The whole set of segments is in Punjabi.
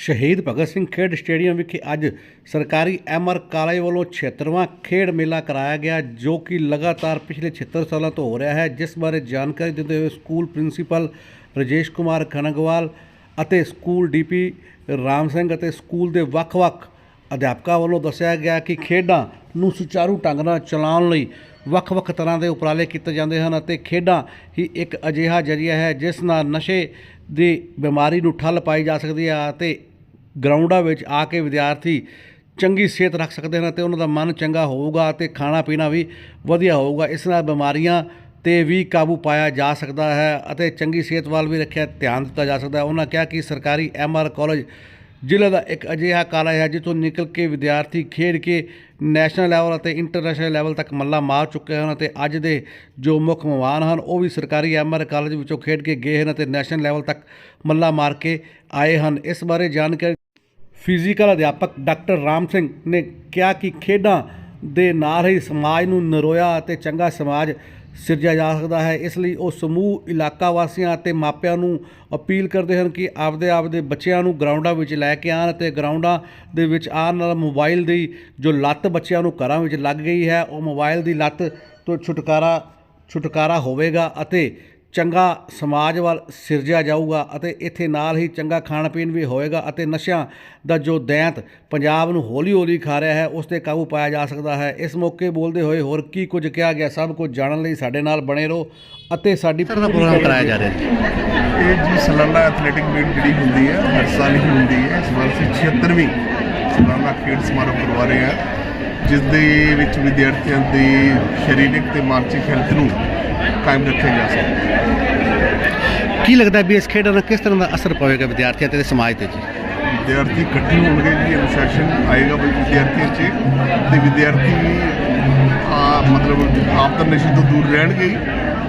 ਸ਼ਹੀਦ ਭਗਤ ਸਿੰਘ ਖੇਡ ਸਟੇਡੀਅਮ ਵਿਖੇ ਅੱਜ ਸਰਕਾਰੀ ਐਮਆਰ ਕਾਲਜ ਵੱਲੋਂ 76ਵਾਂ ਖੇਡ ਮੇਲਾ ਕਰਾਇਆ ਗਿਆ, ਜੋ ਕਿ ਲਗਾਤਾਰ ਪਿਛਲੇ 76 ਸਾਲਾਂ ਤੋਂ ਹੋ ਰਿਹਾ ਹੈ। ਜਿਸ ਬਾਰੇ ਜਾਣਕਾਰੀ ਦਿੰਦੇ ਹੋਏ ਸਕੂਲ ਪ੍ਰਿੰਸੀਪਲ ਰਜੇਸ਼ ਕੁਮਾਰ ਖਨਗਵਾਲ ਅਤੇ ਸਕੂਲ ਡੀਪੀ ਰਾਮ ਸਿੰਘ ਅਤੇ ਸਕੂਲ ਦੇ ਵੱਖ-ਵੱਖ ਅਧਿਆਪਕਾਂ ਵੱਲੋਂ ਦੱਸਿਆ ਗਿਆ ਕਿ ਖੇਡਾਂ ਨੂੰ ਸੁਚਾਰੂ ਢੰਗ ਨਾਲ ਚਲਾਉਣ ਲਈ ਵੱਖ-ਵੱਖ ਤਰ੍ਹਾਂ ਦੇ ਉਪਰਾਲੇ ਕੀਤੇ ਜਾਂਦੇ ਹਨ ਅਤੇ ਖੇਡਾਂ ਹੀ ਇੱਕ ਅਜਿਹਾ ਜਰੀਆ ਹੈ ਜਿਸ ਨਾਲ ਨਸ਼ੇ ਦੀ ਬਿਮਾਰੀ ਨੂੰ ਠੱਲ ਪਾਈ ਜਾ ਸਕਦੀ ਹੈ ਅਤੇ ਗਰਾਊਂਡਾਂ ਵਿੱਚ ਆ ਕੇ ਵਿਦਿਆਰਥੀ ਚੰਗੀ ਸਿਹਤ ਰੱਖ ਸਕਦੇ ਹਨ ਅਤੇ ਉਹਨਾਂ ਦਾ ਮਨ ਚੰਗਾ ਹੋਊਗਾ ਅਤੇ ਖਾਣਾ ਪੀਣਾ ਵੀ ਵਧੀਆ ਹੋਊਗਾ। ਇਸ ਨਾਲ ਬਿਮਾਰੀਆਂ ਤੇ ਵੀ ਕਾਬੂ ਪਾਇਆ ਜਾ ਸਕਦਾ ਹੈ ਅਤੇ ਚੰਗੀ ਸਿਹਤ ਵੱਲ ਵੀ ਰੱਖਿਆ ਧਿਆਨ ਦਿੱਤਾ ਜਾ ਸਕਦਾ ਹੈ। ਉਹਨਾਂ ਕਿਹਾ ਕਿ ਸਰਕਾਰੀ ਐਮਆਰ ਕਾਲਜ ਜ਼ਿਲ੍ਹੇ ਦਾ ਇੱਕ ਅਜਿਹਾ ਕਾਲਜ ਹੈ ਜਿੱਥੋਂ ਨਿਕਲ ਕੇ ਵਿਦਿਆਰਥੀ ਖੇਡ ਕੇ ਨੈਸ਼ਨਲ ਲੈਵਲ ਅਤੇ ਇੰਟਰਨੈਸ਼ਨਲ ਲੈਵਲ ਤੱਕ ਮੱਲਾ ਮਾਰ ਚੁੱਕੇ ਹਨ ਅਤੇ ਅੱਜ ਦੇ ਜੋ ਮੁੱਖ ਮਹਿਮਾਨ ਹਨ ਉਹ ਵੀ ਸਰਕਾਰੀ ਐਮਆਰ ਕਾਲਜ ਵਿੱਚੋਂ ਖੇਡ ਕੇ ਗਏ ਹਨ ਅਤੇ ਨੈਸ਼ਨਲ ਲੈਵਲ ਤੱਕ ਮੱਲਾ ਮਾਰ ਕੇ ਆਏ ਹਨ। ਇਸ ਬਾਰੇ ਜਾਣਕਾਰੀ ਫਿਜ਼ੀਕਲ ਅਧਿਆਪਕ ਡਾਕਟਰ ਰਾਮ ਸਿੰਘ ਨੇ ਕਿਹਾ ਕਿ ਖੇਡਾਂ ਦੇ ਨਾਲ ਹੀ ਸਮਾਜ ਨੂੰ ਨਰੋਇਆ ਅਤੇ ਚੰਗਾ ਸਮਾਜ ਸਿਰਜਿਆ ਜਾ ਸਕਦਾ ਹੈ। ਇਸ ਲਈ ਉਹ ਸਮੂਹ, ਇਲਾਕਾ ਵਾਸੀਆਂ ਅਤੇ ਮਾਪਿਆਂ ਨੂੰ ਅਪੀਲ ਕਰਦੇ ਹਨ ਕਿ ਆਪਦੇ ਆਪਦੇ ਬੱਚਿਆਂ ਨੂੰ ਗਰਾਊਂਡਾਂ ਵਿੱਚ ਲੈ ਕੇ ਆਉਣ ਅਤੇ ਗਰਾਊਂਡਾਂ ਦੇ ਵਿੱਚ ਆਉਣ ਨਾਲ ਮੋਬਾਈਲ ਦੀ ਜੋ ਲੱਤ ਬੱਚਿਆਂ ਨੂੰ ਘਰਾਂ ਵਿੱਚ ਲੱਗ ਗਈ ਹੈ, ਉਹ ਮੋਬਾਈਲ ਦੀ ਲੱਤ ਤੋਂ ਛੁਟਕਾਰਾ ਛੁਟਕਾਰਾ ਹੋਵੇਗਾ ਅਤੇ ਚੰਗਾ ਸਮਾਜ ਵੱਲ ਸਿਰਜਿਆ ਜਾਊਗਾ ਅਤੇ ਇੱਥੇ ਨਾਲ ਹੀ ਚੰਗਾ ਖਾਣ ਪੀਣ ਵੀ ਹੋਏਗਾ ਅਤੇ ਨਸ਼ਿਆਂ ਦਾ ਜੋ ਦੈਂਤ ਪੰਜਾਬ ਨੂੰ ਹੌਲੀ ਹੌਲੀ ਖਾ ਰਿਹਾ ਹੈ ਉਸ ਤੇ ਕਾਬੂ ਪਾਇਆ ਜਾ ਸਕਦਾ ਹੈ। ਇਸ ਮੌਕੇ ਬੋਲਦੇ ਹੋਏ ਹੋਰ ਕੀ ਕੁਝ ਕਿਹਾ ਗਿਆ ਸਭ ਕੁਝ ਜਾਣਨ ਲਈ ਸਾਡੇ ਨਾਲ ਬਣੇ ਰਹੋ ਅਤੇ ਸਾਡੀ ਪ੍ਰੋਗਰਾਮ ਕਰਾਇਆ ਜਾ ਰਿਹਾ ਹੈ। ਇਹ ਜੀ ਸਾਲਾਨਾ ਐਥਲੈਟਿਕ ਮੀਟ ਜਿਹੜੀ ਹੁੰਦੀ ਹੈ ਹਰ ਸਾਲ ਹੀ ਹੁੰਦੀ ਹੈ। ਇਸ ਵਾਰ ਅਸੀਂ 76ਵੀਂ ਸਾਲਾਨਾ ਖੇਡ ਸਮਾਰੋਹ ਕਰਵਾ ਰਹੇ ਹਾਂ ਜਿਸ ਦੇ ਵਿੱਚ ਵਿਦਿਆਰਥੀਆਂ ਦੀ ਸਰੀਰਕ ਤੇ ਮਾਨਸਿਕ ਹੈਲਥ ਨੂੰ ਕਾਇਮ ਰੱਖਿਆ ਜਾ ਸਕਦਾ। ਕੀ ਲੱਗਦਾ ਵੀ ਇਸ ਖੇਡ ਨਾਲ ਕਿਸ ਤਰ੍ਹਾਂ ਦਾ ਅਸਰ ਪਵੇਗਾ ਵਿਦਿਆਰਥੀਆਂ ਤੇ ਸਮਾਜ ਤੇ ਜੀ? ਵਿਦਿਆਰਥੀ ਇਕੱਠੇ ਹੋਣਗੇ ਜੀ ਅਨੁਸ਼ਾਸਨ ਆਏਗਾ ਵਿਦਿਆਰਥੀਆਂ 'ਚ। ਤੇ ਵਿਦਿਆਰਥੀ ਆ ਮਤਲਬ ਆਪ ਤਾਂ ਨਸ਼ੇ ਤੋਂ ਦੂਰ ਰਹਿਣਗੇ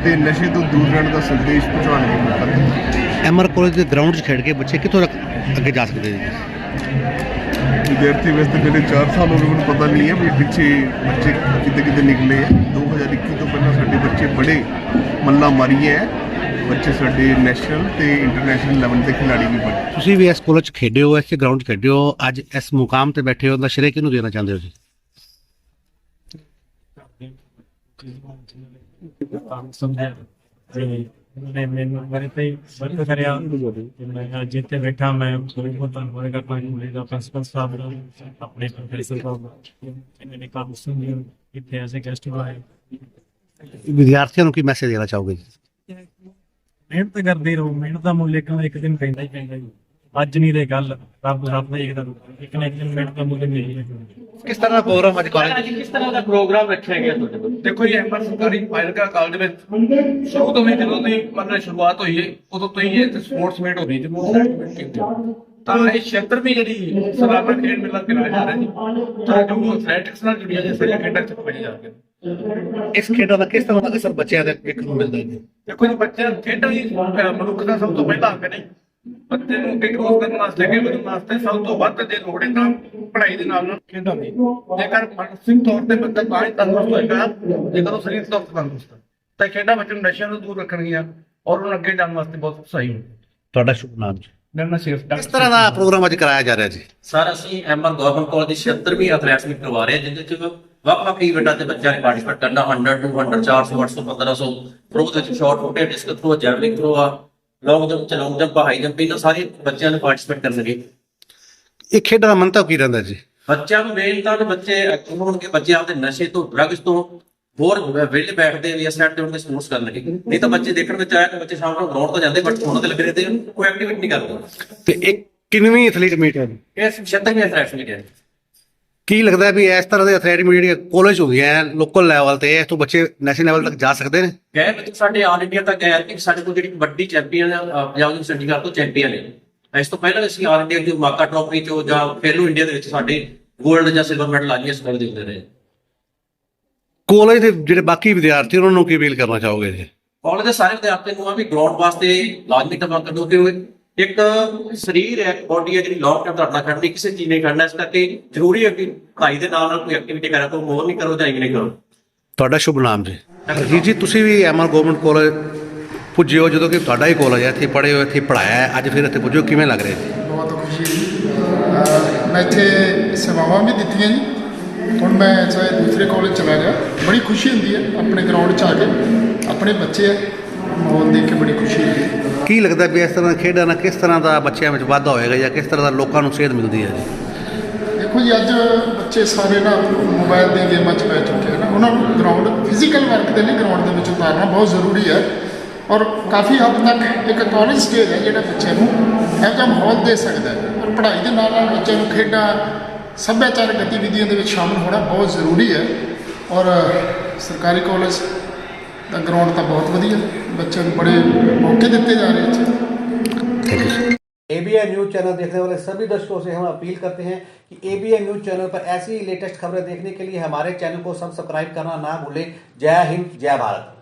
ਤੇ ਨਸ਼ੇ ਤੋਂ ਦੂਰ ਰਹਿਣ ਦਾ ਸੰਦੇਸ਼ ਪਹੁੰਚਾਉਣਗੇ ਐਮਆਰ ਕਾਲਜ ਦੇ ਗਰਾਊਂਡ 'ਚ ਖੇਡ ਕੇ ਬੱਚੇ ਕਿੱਥੋਂ ਤੱਕ ਅੱਗੇ ਜਾ ਸਕਦੇ ਜੀ? ਵਿਦਿਆਰਥੀ ਵਾਸਤੇ ਮੇਰੇ 4 ਸਾਲ ਹੋ ਗਏ ਮੈਨੂੰ ਪਤਾ ਨਹੀਂ ਹੈ ਵੀ ਪਿੱਛੇ ਬੱਚੇ ਕਿਤੇ ਕਿਤੇ ਨਿਕਲੇ ਆ। 2021 ਤੋਂ ਪਹਿਲਾਂ ਸਾਡੇ ਬੱਚੇ ਬੜੇ ਮੱਲਾ ਮਾਰੀ ਹੈ ਬੱਚੇ ਸਾਡੇ ਨੈਸ਼ਨਲ ਤੇ ਇੰਟਰਨੈਸ਼ਨਲ ਲੈਵਲ ਦੇ ਖਿਡਾਰੀ ਵੀ ਬਣੇ। ਤੁਸੀਂ ਵੀ ਇਸ ਕਾਲਜ 'ਚ ਖੇਡੇ ਹੋ ਇਸ ਗਰਾਊਂਡ 'ਚ ਖੇਡੇ ਹੋ ਅੱਜ ਇਸ ਮੁਕਾਮ ਤੇ ਬੈਠੇ ਹੋ ਦਾ ਸ਼੍ਰੇ ਕਿਹਨੂੰ ਦੇਣਾ ਚਾਹੁੰਦੇ ਹੋ ਜੀ ਨੇ ਮੈਨੂੰ ਮੇਰੇ ਤੇ ਵਰਕ ਕਰਿਆ ਮੈਂ ਅੱਜ ਇੱਥੇ ਬੈਠਾ ਮੈਂ ਬਹੁਤ ਬਹੁਤ ਧੰਨਵਾਦ ਕਰਦਾ ਹਾਂ ਮੇਰੇ ਦਾ ਪ੍ਰਿੰਸੀਪਲ ਸਾਹਿਬ ਦਾ ਆਪਣੇ ਪ੍ਰੋਫੈਸਰ ਸਾਹਿਬ ਦਾ ਇਹਨਾਂ ਨੇ ਕੰਮ ਸਮਝਿਆ ਇੱਥੇ ਐਸੇ ਗੈਸਟ ਆਏ ਵਿਦਿਆਰਥੀਆਂ ਨੂੰ ਕੀ ਮੈਸੇਜ ਦੇਣਾ ਚਾਹੋਗੇ ਜੀ? ਮਿਹਨਤ ਕਰਦੇ ਰਹੋ ਮਿਹਨਤ ਦਾ ਮੁੱਲ ਇੱਕ ਨਾ ਇੱਕ ਦਿਨ ਪੈਂਦਾ ਹੀ ਪੈਂਦਾ ਜੀ। ਅੱਜ ਨਹੀਂ ਦੇ ਗੱਲ ਰੱਬ ਰੱਬ ਨੇ ਇੱਕ ਦਿਨ ਇੱਕ ਨਾ ਇੱਕ ਦਿਨ ਮਿਹਨਤ ਦਾ ਮੁੱਲ ਮਿਲ ਹੀ ਕਿਸ ਤਰ੍ਹਾਂ ਦਾ ਪ੍ਰੋਗਰਾਮ ਅੱਜ ਕਾਲਜ ਕਿਸ ਤਰ੍ਹਾਂ ਦਾ ਪ੍ਰੋਗਰਾਮ ਰੱਖਿਆ ਗਿਆ ਤੁਹਾਡੇ ਵੱਲੋਂ ਦੇਖੋ ਜੀ ਐਮਆਰ ਸਰਕਾਰੀ ਫਾਇਲਕਾ ਕਾਲਜ ਵਿੱਚ ਸ਼ੁਰੂ ਤੋਂ ਹੀ ਜਦੋਂ ਦੀ ਮਤਲਬ ਸ਼ੁਰੂਆਤ ਹੋਈ ਹੈ ਉਦੋਂ ਤੋਂ ਹੀ ਇਹ ਸਪੋਰਟਸ ਮੀਟ ਹੋ ਰਹੀ ਜਦੋਂ ਸੈਟਲਮੈਂਟ ਕੀਤੀ ਤਾਂ ਇਹ 76ਵੀਂ ਜਿਹੜੀ ਸਲਾਨਾ ਖੇਡ ਮੇਲਾ ਕਰਾਇਆ ਜਾ ਰਿਹਾ ਜੀ। ਤਾਂ ਜੋ ਐਥਲੈਟਿਕਸ ਨਾਲ ਜੁੜੀਆਂ ਜੇ ਸਾਰੀਆਂ ਖੇਡਾਂ ਚ ਪਾਈ ਜਾ ਰਹੀਆਂ ਇਸ ਖੇਡਾਂ ਦਾ ਕਿਸ ਤਰ੍ਹਾਂ ਦਾ ਅਸਰ ਬੱਚਿਆਂ ਦੇ ਵੇਖਣ ਨੂੰ ਮਿਲਦਾ ਹੈ ਦੇਖੋ ਜੀ ਬੱਚਿਆਂ ਖੇਡਾਂ ਹੀ ਮਨੁੱਖ ਦਾ ਸਭ ਤੋਂ ਪਹਿਲਾ ਹੱਕ ਨੇ ਬੱਚੇ ਨੂੰ ਵਿਕਾਸ ਕਰਨ ਵਾਸਤੇ ਅੱਗੇ ਵਧਣ ਵਾਸਤੇ ਸਭ ਤੋਂ ਵੱਧ ਜੇ ਲੋੜ ਹੈ ਤਾਂ ਪੜ੍ਹਾਈ ਦੇ ਨਾਲ ਨਾਲ ਖੇਡਾਂ ਦੀ। ਜੇਕਰ ਮਾਨਸਿਕ ਤੌਰ ਤੇ ਬੰਦਾ ਤਾਂ ਹੀ ਤੰਦਰੁਸਤ ਹੋਏਗਾ ਜੇਕਰ ਉਹ ਸਰੀਰਕ ਤੌਰ ਤੇ ਤੰਦਰੁਸਤ ਤਾਂ ਖੇਡਾਂ ਬੱਚੇ ਨੂੰ ਨਸ਼ਿਆਂ ਤੋਂ ਦੂਰ ਰੱਖਣਗੀਆਂ ਔਰ ਉਹਨੂੰ ਅੱਗੇ ਜਾਣ ਵਾਸਤੇ ਬਹੁਤ ਸਹੀ ਹੋਊ ਤੁਹਾਡਾ ਸ਼ੁਭ ਨਾਮ ਜੀ? ਕਿਸ ਤਰ੍ਹਾਂ ਦਾ ਪ੍ਰੋਗਰਾਮ ਅੱਜ ਕਰਾਇਆ ਜਾ ਰਿਹਾ ਜੀ? ਸਰ ਅਸੀਂ ਐਮਆਰ ਗਵਰਨਮੈਂਟ ਕਾਲਜ ਦੀ 76ਵੀਂ ਐਥਲੈਟਿਕਸ ਮੀਟ ਕਰਵਾ ਰਹੇ ਹਾਂ ਜਿਹਦੇ ਚ ਵੱਖ-ਵੱਖ ਇਵੈਂਟਾਂ ਤੇ ਬੱਚਿਆਂ ਨੇ ਪਾਰਟਿਸਿਪੇਟ ਕਰਨਾ 100 200 400 800 1500 ਥਰੋ ਦੇ ਵਿੱਚ shot put disc throw javelin throw ਆ ਲੌਂਗ ਜੰਪ ਚ ਲੌਂਗ ਜੰਪ ਹਾਈ ਜੰਪ ਇਹਨਾਂ ਸਾਰੇ ਬੱਚਿਆਂ ਨੇ ਪਾਰਟਿਸਿਪੇਟ ਕਰਨਗੇ। ਇਹ ਖੇਡਾਂ ਦਾ ਮੰਤਵ ਕੀ ਰਹਿੰਦਾ ਜੀ? ਬੱਚਿਆਂ ਨੂੰ ਮੇਨ ਤਾਂ ਤੇ ਬੱਚੇ ਐਕਟਿਵ ਹੋਣਗੇ ਬੱਚੇ ਆਪਦੇ ਨਸ਼ੇ ਤੋਂ ਡਰੱਗਸ ਤੋਂ ਹੋਰ ਵਿਹਲੇ ਬੈਠਦੇ ਵੀ ਅਸੈਟ ਤੇ ਉਹਨਾਂ ਦੇ ਸਪੋਰਟਸ ਕਰਨਗੇ। ਨਹੀਂ ਤਾਂ ਬੱਚੇ ਦੇਖਣ ਵਿੱਚ ਆਇਆ ਕਿ ਬੱਚੇ ਸ਼ਾਮ ਨੂੰ ਗਰਾਊਂਡ ਤੋਂ ਜਾਂਦੇ ਬਟ ਉਹਨਾਂ ਦੇ ਲੱਗੇ ਰਹਿੰਦੇ ਕੋਈ ਐਕਟੀਵਿਟੀ ਨਹੀਂ ਕਰਦੇ। ਤੇ ਇਹ ਕਿੰਨਵੀਂ ਐਥਲੀਟ ਮੀਟ ਹੈ ਜੀ? ਇਹ 76ਵੀਂ ਐਥਲੈਟਿਕਸ ਮੀਟ ਹੈ ਕੀ ਲੱਗਦਾ ਵੀ ਇਸ ਤਰ੍ਹਾਂ ਦੇ ਮੀਟ ਜਿਹੜੀਆਂ ਕਾਲਜ ਹੁੰਦੀਆਂ ਲੋਕਲ ਲੈਵਲ ਤੇ ਇਸ ਤੋਂ ਬੱਚੇ ਨੈਸ਼ਨਲ ਲੈਵਲ ਤੱਕ ਜਾ ਸਕਦੇ ਨੇ? ਗਏ ਬੱਚੇ ਸਾਡੇ ਆਲ ਇੰਡੀਆ ਤੱਕ ਗਏ ਕਿ ਸਾਡੇ ਕੋਲ ਜਿਹੜੀ ਵੱਡੀ ਚੈਂਪੀਅਨ ਪੰਜਾਬ ਦੀ ਚੰਡੀਗੜ੍ਹ ਤੋਂ ਚੈਂਪੀਅਨ ਨੇ। ਇਸ ਤੋਂ ਪਹਿਲਾਂ ਅਸੀਂ ਆਲ ਇੰਡੀਆ ਦੀ ਮਾਕਾ ਟਰੋਫੀ ਚੋਂ ਜਾਂ ਫੇਲੋ ਇੰਡੀਆ ਦੇ ਵਿੱਚ ਸਾਡੇ 골ਡ ਜਾਂ ਸਿਲਵਰ ਮੈਡਲ ਆਈਆਂ ਸਕੂਲ ਦੇ ਹੁੰਦੇ ਰਹੇ ਕਾਲਜ ਦੇ ਜਿਹੜੇ ਬਾਕੀ ਵਿਦਿਆਰਥੀ ਉਹਨਾਂ ਨੂੰ ਕੀ ਅਪੀਲ ਕਰਨਾ ਚਾਹੋਗੇ ਜੀ? ਕਾਲਜ ਦੇ ਸਾਰੇ ਵਿਦਿਆਰਥੀਆਂ ਨੂੰ ਆ ਵੀ ਗਰਾਊਂਡ ਵਾਸਤੇ ਲਾਜ਼ਮੀ ਟਮਾ ਕਰਦੇ ਹੋਏ ਇੱਕ ਸਰੀਰ ਹੈ ਬੋਡੀ ਹੈ ਜਿਹੜੀ ਲੌਂਗ ਟਰਮ ਤੁਹਾਡਾ ਖੜਨੀ ਕਿਸੇ ਚੀਜ਼ ਨਹੀਂ ਖੜਨਾ ਇਸ ਕਰਕੇ ਜ਼ਰੂਰੀ ਹੈ ਕਿ ਪੜ੍ਹਾਈ ਦੇ ਨਾਲ ਨਾਲ ਕੋਈ ਐਕਟੀਵਿਟੀ ਕਰੋ ਮੋਰ ਨਹੀਂ ਕਰੋ ਜਾਂ ਨਹੀਂ ਕਰੋ। ਤੁਹਾਡਾ ਸ਼ੁਭ ਨਾਮ ਜੀ। ਜੀ ਜੀ ਤੁਸੀਂ ਵੀ ਐਮਆਰ ਗਵਰਨਮੈਂਟ ਕਾਲਜ ਪੁੱਜੇ ਹੋ ਜਦੋਂ ਕਿ ਤੁਹਾਡਾ ਹੀ ਕਾਲਜ ਹੈ ਇੱਥੇ ਪੜ੍ਹੇ ਹੋ ਇੱਥੇ ਪੜਾਇਆ ਹੈ ਅੱਜ ਫਿਰ ਇੱਥੇ ਪੁੱਜੇ ਕਿਵੇਂ ਲੱਗ ਰਿਹਾ ਜੀ? ਬਹੁਤ ਖੁਸ਼ੀ ਹੈ ਅਹ ਮੈਂ ਇੱਥੇ ਸੇਵਾਵਾਂ ਵੀ ਦਿੱਤੀਆਂ ਜੀ। ਹੁਣ ਮੈਂ ਚਾਹੇ ਦੂਸਰੇ ਕਾਲਜ ਚਲਾ ਗਿਆ। ਬੜੀ ਖੁਸ਼ੀ ਹੁੰਦੀ ਹੈ ਆਪਣੇ ਗਰਾਊਂਡ 'ਚ ਆ ਕੇ। ਆਪਣੇ ਬੱਚੇ ਹੈ ਮਾਹੌਲ ਦੇਖ ਕੇ ਬੜੀ ਖੁਸ਼ੀ ਹੁੰਦੀ ਹੈ ਕੀ ਲੱਗਦਾ ਵੀ ਇਸ ਤਰ੍ਹਾਂ ਖੇਡਾਂ ਨਾਲ ਕਿਸ ਤਰ੍ਹਾਂ ਦਾ ਬੱਚਿਆਂ ਵਿੱਚ ਵਾਧਾ ਹੋਏਗਾ ਜਾਂ ਕਿਸ ਤਰ੍ਹਾਂ ਦਾ ਲੋਕਾਂ ਨੂੰ ਸੇਧ ਮਿਲਦੀ ਹੈ ਜੀ? ਦੇਖੋ ਜੀ, ਅੱਜ ਬੱਚੇ ਸਾਰੇ ਨਾ ਮੋਬਾਈਲ ਦੀਆਂ ਗੇਮਾਂ 'ਚ ਪੈ ਚੁੱਕੇ ਹਨ ਉਹਨਾਂ ਨੂੰ ਗਰਾਊਂਡ ਫਿਜ਼ੀਕਲ ਵਰਕ ਦੇ ਲਈ ਗਰਾਊਂਡ ਦੇ ਵਿੱਚ ਉਤਾਰਨਾ ਬਹੁਤ ਜ਼ਰੂਰੀ ਹੈ। ਔਰ ਕਾਫੀ ਹੱਦ ਤੱਕ ਇੱਕ ਕਾਲਜ ਸਟੇਜ ਹੈ ਜਿਹੜਾ ਬੱਚਿਆਂ ਨੂੰ ਇਹੋ ਜਿਹਾ ਮਾਹੌਲ ਦੇ ਸਕਦਾ ਹੈ। ਔਰ ਪੜ੍ਹਾਈ ਦੇ ਨਾਲ ਨਾਲ ਬੱਚਿਆਂ ਨੂੰ ਖੇਡਾਂ, ਸੱਭਿਆਚਾਰਕ ਗਤੀਵਿਧੀਆਂ ਦੇ ਵਿੱਚ ਸ਼ਾਮਲ ਹੋਣਾ ਬਹੁਤ ਜ਼ਰੂਰੀ ਹੈ। ਔਰ ਸਰਕਾਰੀ ਕਾਲਜ ਦਾ ਗਰਾਊਂਡ ਤਾਂ ਬਹੁਤ ਵਧੀਆ ਬੱਚਿਆਂ ਨੂੰ ਬੜੇ ਮੌਕੇ ਦਿੱਤੇ ਜਾ ਰਹੇ ਇੱਥੇ एबीएन न्यूज चैनल देखने वाले सभी दर्शकों से हम अपील करते हैं कि एबीएन न्यूज चैनल पर ऐसी लेटेस्ट खबरें देखने के लिए हमारे चैनल को सब्सक्राइब करना ना भूलें जय हिंद जय भारत